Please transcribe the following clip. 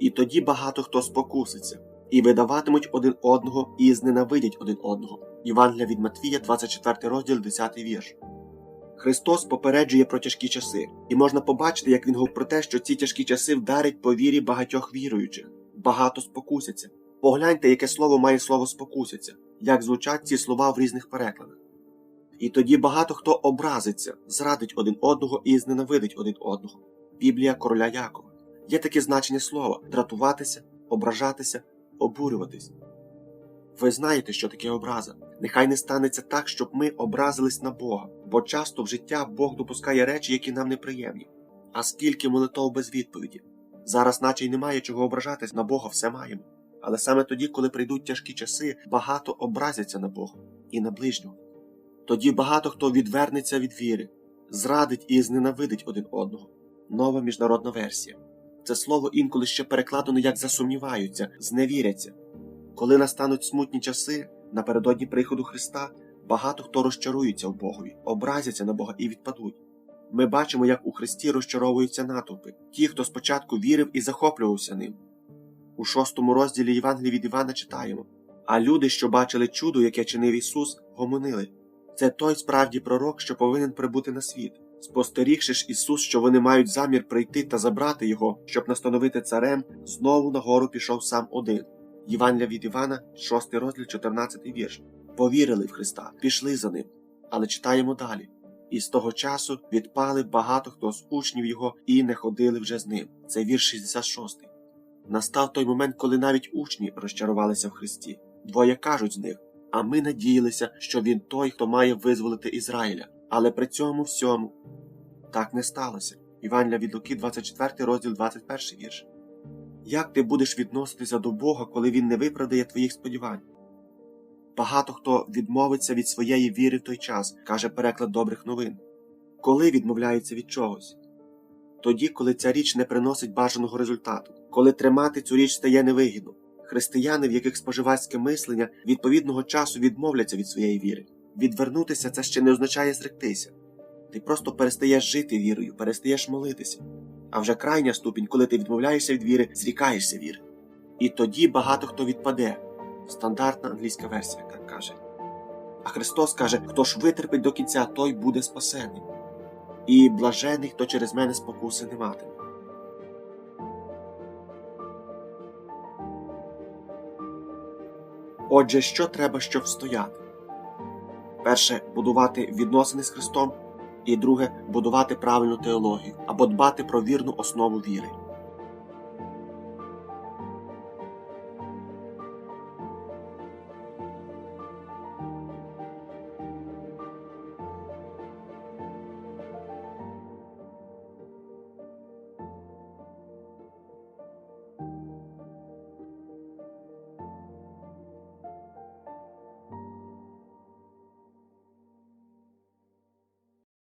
І тоді багато хто спокуситься, і видаватимуть один одного, і зненавидять один одного. Євангелія від Матвія, 24 розділ, 10 вірш. Христос попереджує про тяжкі часи, і можна побачити, як він говорить про те, що ці тяжкі часи вдарять по вірі багатьох віруючих, багато спокусяться. Погляньте, яке слово має слово спокусяться, як звучать ці слова в різних перекладах. І тоді багато хто образиться, зрадить один одного і зненавидить один одного. Біблія короля Якова. Є таке значення слова дратуватися, ображатися, обурюватись. Ви знаєте, що таке образа. Нехай не станеться так, щоб ми образились на Бога, бо часто в життя Бог допускає речі, які нам неприємні. А скільки молитов без відповіді. Зараз, наче й немає чого ображатись на Бога, все маємо. Але саме тоді, коли прийдуть тяжкі часи, багато образяться на Бога і на ближнього. Тоді багато хто відвернеться від віри, зрадить і зненавидить один одного. Нова міжнародна версія. Це слово інколи ще перекладено як засумніваються, зневіряться. Коли настануть смутні часи, напередодні приходу Христа, багато хто розчарується в Богові, образяться на Бога і відпадуть. Ми бачимо, як у Христі розчаровуються натовпи, ті, хто спочатку вірив і захоплювався ним. У шостому розділі Євангелії від Івана читаємо: А люди, що бачили чудо, яке чинив Ісус, гомонили. Це той справді пророк, що повинен прибути на світ. Спостерігши ж Ісус, що вони мають замір прийти та забрати його, щоб настановити царем, знову на гору пішов сам один. Євангелія від Івана, 6 розділ, 14 вірш. Повірили в Христа, пішли за ним. Але читаємо далі. І з того часу відпали багато хто з учнів його і не ходили вже з ним. Це вірш 66. Настав той момент, коли навіть учні розчарувалися в Христі. Двоє кажуть з них, а ми надіялися, що він той, хто має визволити Ізраїля. Але при цьому всьому так не сталося. Івангелія від Луки, 24 розділ, 21 вірш. Як ти будеш відноситися до Бога, коли Він не виправдає твоїх сподівань? Багато хто відмовиться від своєї віри в той час, каже переклад добрих новин. Коли відмовляються від чогось? Тоді, коли ця річ не приносить бажаного результату, коли тримати цю річ стає невигідно. Християни, в яких споживацьке мислення відповідного часу відмовляться від своєї віри. Відвернутися це ще не означає зректися. Ти просто перестаєш жити вірою, перестаєш молитися. А вже крайня ступінь, коли ти відмовляєшся від віри, зрікаєшся віри. І тоді багато хто відпаде. Стандартна англійська версія, як каже. А Христос каже: хто ж витерпить до кінця, той буде спасений. І блажений, хто через мене спокуси не матиме. Отже, що треба, щоб встояти? Перше будувати відносини з Христом, і друге будувати правильну теологію або дбати про вірну основу віри.